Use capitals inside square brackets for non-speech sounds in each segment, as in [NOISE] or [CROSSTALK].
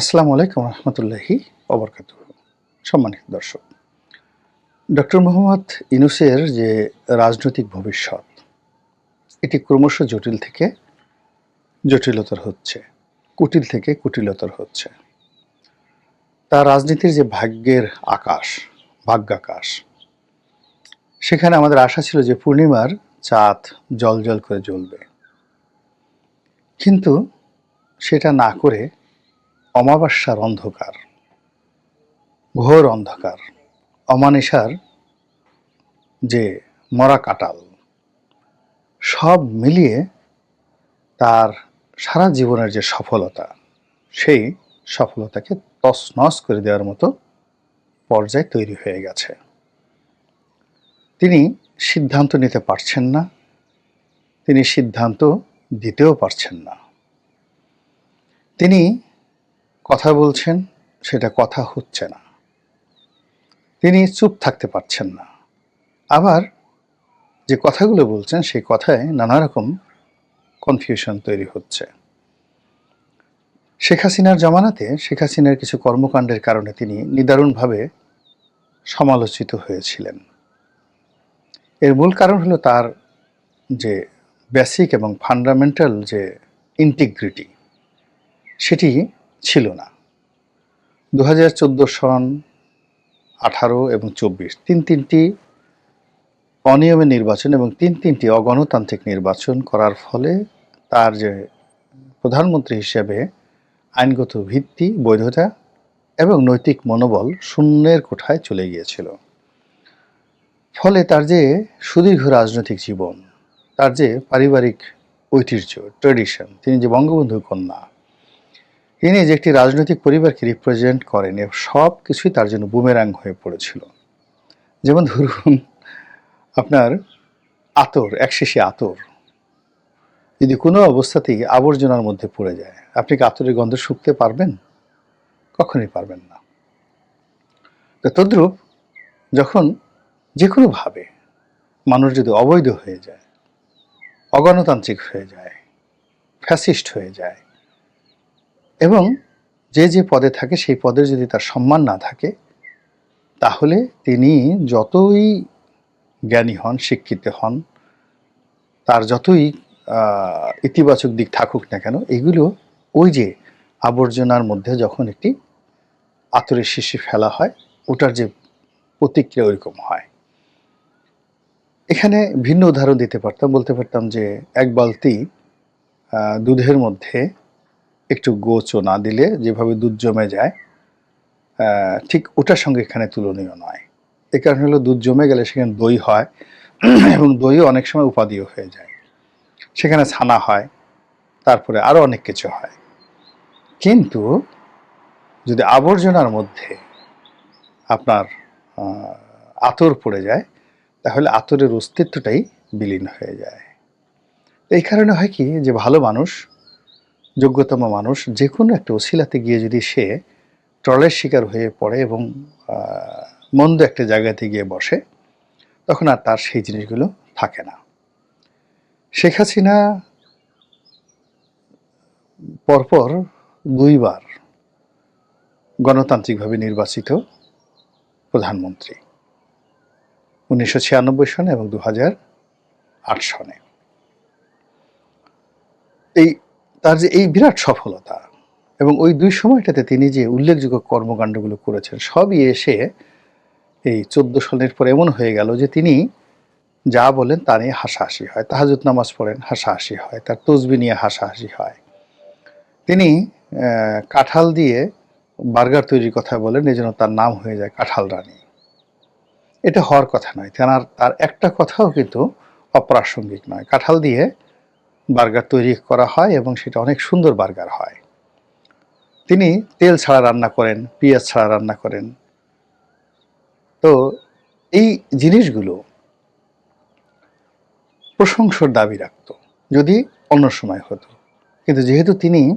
আসসালামু আলাইকুম রহমতুল্লাহি অবরকাত সম্মানিত দর্শক, ডক্টর মোহাম্মদ ইনুসের যে রাজনৈতিক ভবিষ্যৎ, এটি ক্রমশ জটিল থেকে জটিলতর হচ্ছে, কুটিল থেকে কুটিলতর হচ্ছে। তার রাজনীতির যে ভাগ্যের আকাশ, ভাগ্যাকাশ, সেখানে আমাদের আশা ছিল যে পূর্ণিমার চাঁদ জল জল করে জ্বলবে। কিন্তু সেটা না করে অমাবস্যার অন্ধকার, ঘোর অন্ধকার, অমানিসার যে মরা কাটাল সব মিলিয়ে তার সারা জীবনের যে সফলতা, সেই সফলতাকে তছনছ করে দেওয়ার মতো পর্যায় তৈরি হয়ে গেছে। তিনি সিদ্ধান্ত নিতে পারছেন না, তিনি সিদ্ধান্ত দিতেও পারছেন না। তিনি কথা বলছেন, সেটা কথা হচ্ছে না। তিনি চুপ থাকতে পারছেন না। আবার যে কথাগুলো বলছেন, সেই কথায় নানা রকম কনফিউশন তৈরি হচ্ছে। শেখ হাসিনার জমানাতে শেখ হাসিনার কিছু কর্মকাণ্ডের কারণে তিনি নিদারুণভাবে সমালোচিত হয়েছিলেন। এর মূল কারণ হলো তার যে বেসিক এবং ফান্ডামেন্টাল যে ইন্টিগ্রিটি সেটি ছিল না। দু হাজার চোদ্দ সন আঠারো এবং চব্বিশ, তিন তিনটি অনিয়মে নির্বাচন এবং তিন তিনটি অগণতান্ত্রিক নির্বাচন করার ফলে তার যে প্রধানমন্ত্রী হিসেবে আইনগত ভিত্তি, বৈধতা এবং নৈতিক মনোবল শূন্যের কোঠায় চলে গিয়েছিল। ফলে তার যে সুদীর্ঘ রাজনৈতিক জীবন, তার যে পারিবারিক ঐতিহ্য ট্রেডিশন তিনি যে বঙ্গবন্ধু কন্যা তিনি যে একটি রাজনৈতিক পরিবারকে রিপ্রেজেন্ট করেন সব কিছুই তার জন্য বুমেরাং হয়ে পড়েছিল। যেমন ধরুন, আপনার আতর এক শিশি আতর। যদি কোনো অবস্থাতেই আবর্জনার মধ্যে পড়ে যায়, আপনি কি আতরের গন্ধ শুকতে পারবেন? কখনোই পারবেন না। তো তদ্রূপ, যখন যে কোনোভাবে মানুষ যদি অবৈধ হয়ে যায়, অগণতান্ত্রিক হয়ে যায় ফ্যাসিস্ট হয়ে যায় এবং যে যে পদে থাকে, সেই পদের যদি তার সম্মান না থাকে, তাহলে তিনি যতই জ্ঞানী হন, শিক্ষিত হন, তার যতই ইতিবাচক দিক থাকুক না কেন, এগুলো ওই যে আবর্জনার মধ্যে যখন একটি আতরের শিশি ফেলা হয়, ওটার যে প্রতিক্রিয়া ওইরকম হয়। এখানে ভিন্ন উদাহরণ দিতে পারতাম, বলতে পারতাম যে এক বালতি দুধের মধ্যে একটু গোচো না দিলে যেভাবে দুধ জমে যায় ঠিক ওটার সঙ্গে এখানে তুলনীয় নয়। এ কারণে হলো দুধ জমে গেলে সেখানে দই হয় [CLEARS THROAT] এবং দইও অনেক সময় উপাদিও হয়ে যায়। সেখানে ছানা হয়, তারপরে আরও অনেক কিছু হয়। কিন্তু যদি আবর্জনার মধ্যে আপনার আতর পড়ে যায়, তাহলে আতরের অস্তিত্বটাই বিলীন হয়ে যায়। এই কারণে হয় কি যে ভালো মানুষ যোগ্যতম মানুষ যে কোনো একটা ওসিলাতে গিয়ে যদি সে ট্রলের শিকার হয়ে পড়ে এবং মন্দ একটা জায়গাতে গিয়ে বসে, তখন আর তার সেই জিনিসগুলো থাকে না। শেখ হাসিনা পরপর দুইবার গণতান্ত্রিকভাবে নির্বাচিত প্রধানমন্ত্রী, উনিশশো ছিয়ানব্বই সনে এবং দু আট সনে। এই তার যে এই বিরাট সফলতা এবং ওই দুই সময়টাতে তিনি যে উল্লেখযোগ্য কর্মকাণ্ডগুলো করেছেন, সবই এসে এই চোদ্দ সনের পর এমন হয়ে গেল যে তিনি যা বলেন তা নিয়ে হাসাহাসি হয়, তাহাজুদ নামাজ পড়েন, হাসাহাসি হয়, তার তসবি নিয়ে হাসাহাসি হয়। তিনি কাঁঠাল দিয়ে বার্গার তৈরির কথা বলেন এই জন্য তার নাম হয়ে যায় কাঁঠাল রানী। এটা হওয়ার কথা নয়, তেনার, তার একটা কথাও কিন্তু অপ্রাসঙ্গিক নয়। কাঁঠাল দিয়ে বার্গার তৈরি করা হয় এবং সেটা অনেক সুন্দর বার্গার হয়। তিনি তেল ছাড়া রান্না করেন, পেঁয়াজ ছাড়া রান্না করেন। তো এই জিনিসগুলো প্রশংসার দাবি রাখত, যদি অন্য সময় হতো। কিন্তু যেহেতু তিনি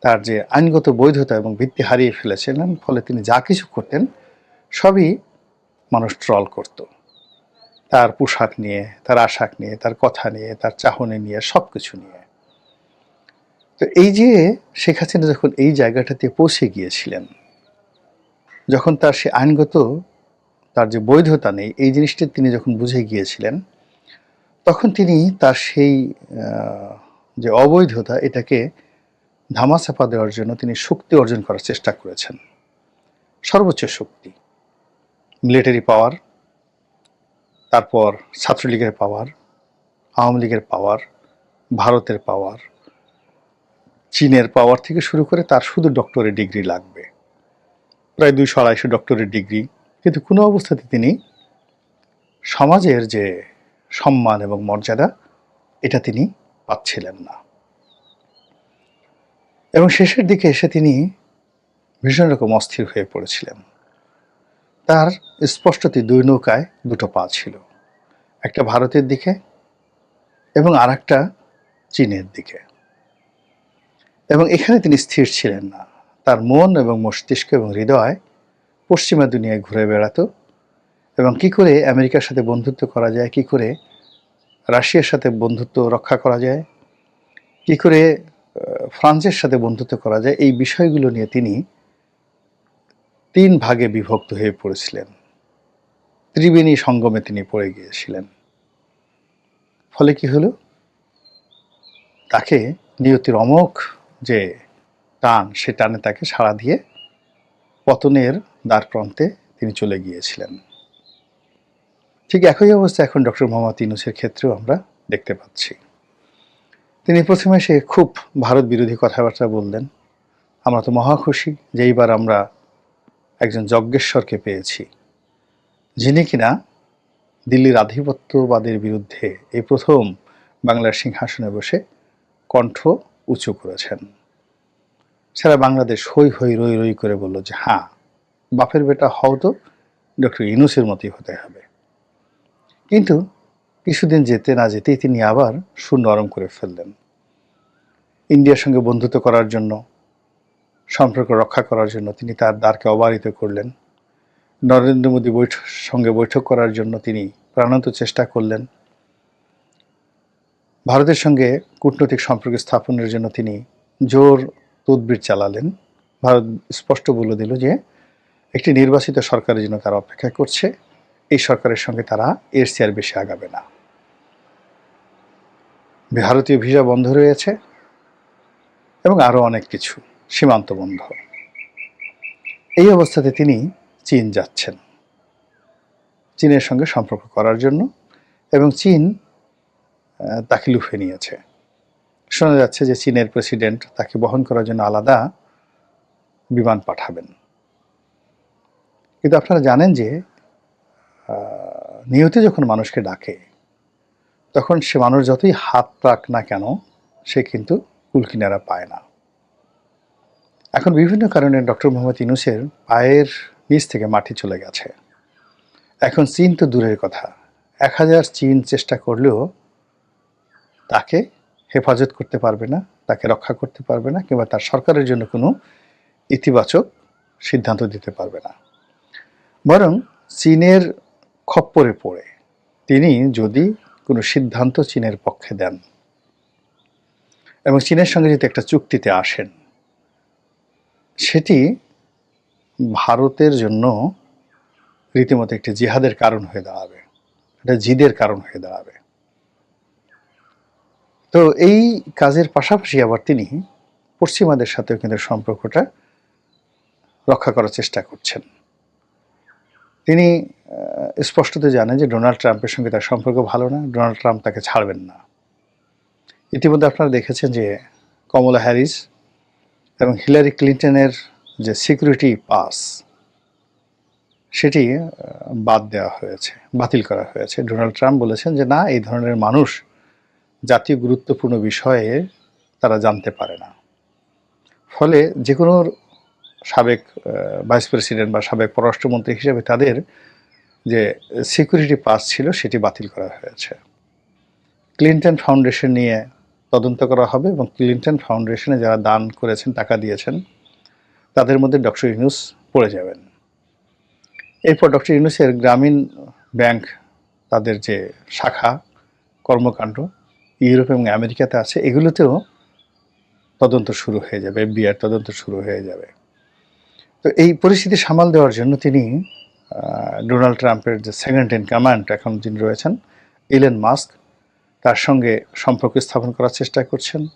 তার যে আইনগত বৈধতা এবং ভিত্তি হারিয়ে ফেলেছিলেন, ফলে তিনি যা কিছু করতেন, সবই মানুষ ট্রল করত। তার পোশাক নিয়ে, তার আশাক নিয়ে, তার কথা নিয়ে, তার চাহনি নিয়ে সব কিছু নিয়ে। তো এই যে শেখ হাসিনা যখন এই জায়গাটাতে পৌঁছে গিয়েছিলেন, যখন তার সে আইনগত তার যে বৈধতা নেই, এই জিনিসটি তিনি যখন বুঝে গিয়েছিলেন, তখন তিনি তার সেই যে অবৈধতা, এটাকে ধামাচাপা দেওয়ার জন্য তিনি শক্তি অর্জন করার চেষ্টা করেছেন। সর্বোচ্চ শক্তি মিলিটারি পাওয়ার তারপর ছাত্রলীগের পাওয়ার, আওয়ামী লীগের পাওয়ার, ভারতের পাওয়ার, চীনের পাওয়ার থেকে শুরু করে তার শুধু ডক্টরের ডিগ্রি লাগবে। প্রায় দুইশো আড়াইশো ডক্টরের ডিগ্রি কিন্তু কোনো অবস্থাতে তিনি সমাজের যে সম্মান এবং মর্যাদা, এটা তিনি পাচ্ছিলেন না। এবং শেষের দিকে এসে তিনি ভীষণ রকম অস্থির হয়ে পড়েছিলেন। তার স্পষ্টতই দুই নৌকায় দুটো পা ছিল। একটা ভারতের দিকে এবং আর একটা চীনের দিকে। এবং এখানে তিনি স্থির ছিলেন না। তার মন এবং মস্তিষ্ক এবং হৃদয় পশ্চিমা দুনিয়ায় ঘুরে বেড়াতো। এবং কি করে আমেরিকার সাথে বন্ধুত্ব করা যায়, কি করে রাশিয়ার সাথে বন্ধুত্ব রক্ষা করা যায়, কি করে ফ্রান্সের সাথে বন্ধুত্ব করা যায়, এই বিষয়গুলো নিয়ে তিনি তিন ভাগে বিভক্ত হয়ে পড়েছিলেন। ত্রিবেণী সঙ্গমে তিনি পড়ে গিয়েছিলেন। ফলে কি হলো? তাকে নিয়তির অমোঘ যে টান, সে টানে তাকে সাড়া দিয়ে পতনের দ্বার প্রান্তে তিনি চলে গিয়েছিলেন। ঠিক একই অবস্থা এখন ডক্টর মোহাম্মদ ইউনুসের ক্ষেত্রেও আমরা দেখতে পাচ্ছি। তিনি প্রথমে সে খুব ভারত বিরোধী কথাবার্তা বললেন। আমরা তো মহা খুশি যে এইবার আমরা একজন যজ্ঞেশ্বরকে পেয়েছি। যিনি কিনা দিল্লির আধিপত্যবাদের বিরুদ্ধে এই প্রথম বাংলার সিংহাসনে বসে কণ্ঠ উঁচু করেছেন। সারা বাংলাদেশ হই হই রই রই করে বলল যে হ্যাঁ বাপের বেটা হও তো, ডক্টর ইনুসের মতোই হতে হবে। কিন্তু কিছুদিন যেতে না যেতেই তিনি আবার সুর নরম করে ফেললেন। ইন্ডিয়ার সঙ্গে বন্ধুত্ব করার জন্য সম্পর্ক রক্ষা করার জন্য তিনি তার দ্বারকে অবারিত করলেন। নরেন্দ্র মোদী বৈঠক, সঙ্গে বৈঠক করার জন্য তিনি প্রাণান্ত চেষ্টা করলেন। ভারতের সঙ্গে কূটনৈতিক সম্পর্ক স্থাপনের জন্য তিনি জোর তদবির চালালেন। ভারত স্পষ্ট বলে দিল যে, একটি নির্বাচিত সরকারের জন্য তারা অপেক্ষা করছে, এই সরকারের সঙ্গে তারা এর চেয়ার বেশি আগাবে না। ভারতীয় ভিসা বন্ধ রয়েছে এবং আরও অনেক কিছু। সীমান্ত বন্ধ এই অবস্থাতে তিনি চীন যাচ্ছেন। চীনের সঙ্গে সম্পর্ক করার জন্য এবং চীন তাকে লুফে নিয়েছে। শোনা যাচ্ছে যে চীনের প্রেসিডেন্ট তাকে বহন করার জন্য আলাদা বিমান পাঠাবেন। কিন্তু আপনারা জানেন যে নিয়তি যখন মানুষকে ডাকে, তখন সে মানুষ যতই হাত রাখ না কেন, সে কিন্তু কুলকিনারা পায় না। এখন বিভিন্ন কারণে ডক্টর মোহাম্মদ ইনুসের পায়ের নিচ থেকে মাটি চলে গেছে। এখন চীন তো দূরের কথা। এক হাজার চীন চেষ্টা করলেও তাকে হেফাজত করতে পারবে না, তাকে রক্ষা করতে পারবে না, কিংবা তার সরকারের জন্য কোনো ইতিবাচক সিদ্ধান্ত দিতে পারবে না। বরং চীনের খপ্পরে পড়ে। তিনি যদি কোনো সিদ্ধান্ত চীনের পক্ষে দেন এবং চীনের সঙ্গে যদি একটা চুক্তিতে আসেন সেটি ভারতের জন্য রীতিমতো একটি জিহাদের কারণ হয়ে দাঁড়াবে এটা জিদের কারণ হয়ে দাঁড়াবে। তো এই কাজের পাশাপাশি আবার তিনি পশ্চিমাদের সাথেও কিন্তু সম্পর্কটা রক্ষা করার চেষ্টা করছেন। তিনি স্পষ্টত জানেন যে ডোনাল্ড ট্রাম্পের সঙ্গে তার সম্পর্ক ভালো না, ডোনাল্ড ট্রাম্প তাকে ছাড়বেন না। ইতিমধ্যে আপনারা দেখেছেন যে কমলা হ্যারিস এবং হিলারি ক্লিন্টনের যে সিকিউরিটি পাস, সেটি বাদ দেওয়া হয়েছে, বাতিল করা হয়েছে। ডোনাল্ড ট্রাম্প বলেছেন যে, না, এই ধরনের মানুষ জাতীয় গুরুত্বপূর্ণ বিষয়ে তারা জানতে পারে না। ফলে যে কোনো সাবেক ভাইস প্রেসিডেন্ট বা সাবেক পররাষ্ট্রমন্ত্রী হিসেবে তাদের যে সিকিউরিটি পাস ছিল, সেটি বাতিল করা হয়েছে। ক্লিন্টন ফাউন্ডেশন নিয়ে তদন্ত করা হবে এবং ক্লিন্টন ফাউন্ডেশনে যারা দান করেছেন, টাকা দিয়েছেন, তাদের মধ্যে ডক্টর ইউনুস পড়ে যাবেন। এরপর ডক্টর ইউনুসের গ্রামীণ ব্যাংক, তাদের যে শাখা, কর্মকাণ্ড, ইউরোপ এবং আমেরিকাতে আছে, এগুলোতেও তদন্ত শুরু হয়ে যাবে এফবিআর তদন্ত শুরু হয়ে যাবে। তো এই পরিস্থিতি সামাল দেওয়ার জন্য তিনি ডোনাল্ড ট্রাম্পের যে সেকেন্ড ইন কমান্ড এখন যিনি রয়েছেন ইলেন মাস্ক তার সঙ্গে সম্পর্ক স্থাপন করার চেষ্টা করছেন।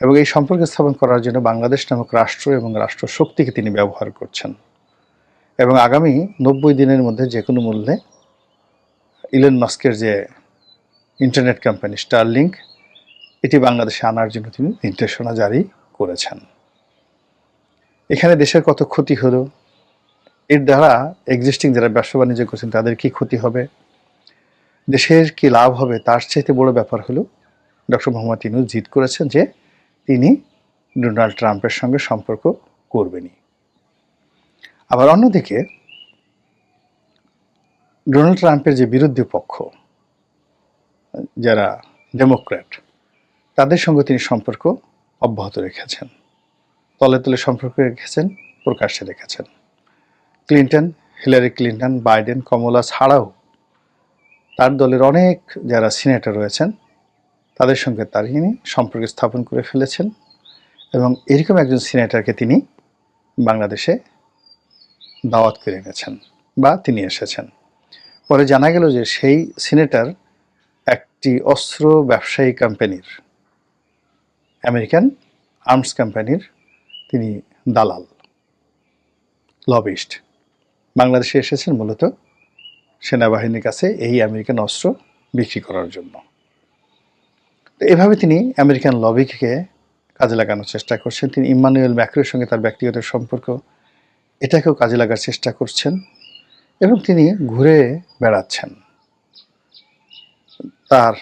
এবং এই সম্পর্ক স্থাপন করার জন্য বাংলাদেশ নামক রাষ্ট্র এবং রাষ্ট্র শক্তিকে তিনি ব্যবহার করছেন। এবং আগামী নব্বই দিনের মধ্যে যে কোনো মূল্যে ইলেন মাস্কের যে ইন্টারনেট কোম্পানি স্টারলিংক এটি বাংলাদেশে আনার জন্য তিনি নির্দেশনা জারি করেছেন। এখানে দেশের কত ক্ষতি হলো, এর দ্বারা এক্সিস্টিং যারা ব্যবসা বাণিজ্য করছেন তাদের কি ক্ষতি হবে দেশের কি লাভ হবে তার চাইতে বড় ব্যাপার হলো ডক্টর মোহাম্মদ ইনুস জিদ করেছেন যে তিনি ডোনাল্ড ট্রাম্পের সঙ্গে সম্পর্ক করবেনই। আবার অন্যদিকে ডোনাল্ড ট্রাম্পের যে বিরোধী পক্ষ, যারা ডেমোক্র্যাট, তাদের সঙ্গে তিনি সম্পর্ক অব্যাহত রেখেছেন। তলে তলে সম্পর্ক রেখেছেন, প্রকাশ্যে রেখেছেন। Clinton, Hillary Clinton, Biden, Kamala ছাড়াও তার দলের অনেক যারা সিনেটর রয়েছেন, তাদের সঙ্গে তার তিনি সম্পর্ক স্থাপন করে ফেলেছেন এবং এরকম একজন সিনেটরকে তিনি বাংলাদেশে দাওয়াত করে এনেছেন বা তিনি এসেছেন। পরে জানা গেল যে সেই সিনেটর একটি অস্ত্র ব্যবসায়ী কোম্পানির, আমেরিকান আর্মস কোম্পানির তিনি দালাল, লবিস্ট। বাংলাদেশে এসেছেন মূলত সেনাবাহিনীর কাছে এই আমেরিকান অস্ত্র বিক্রি করার জন্য। এভাবে তিনি আমেরিকান লবিকে কাজে লাগানোর চেষ্টা করছেন। তিনি ইম্মানুয়েল ম্যাক্রোর সঙ্গে তার ব্যক্তিগত সম্পর্ক, এটাকেও কাজে লাগার চেষ্টা করছেন এবং তিনি ঘুরে বেড়াচ্ছেন। তার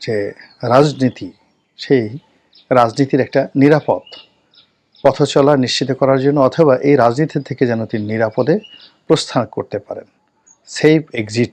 যে রাজনীতি, সেই রাজনীতির একটা নিরাপদ পথ চলা নিশ্চিত করার জন্য অথবা এই রাজনীতি থেকে যেন তিনি নিরাপদে প্রস্থান করতে পারেন। Safe exit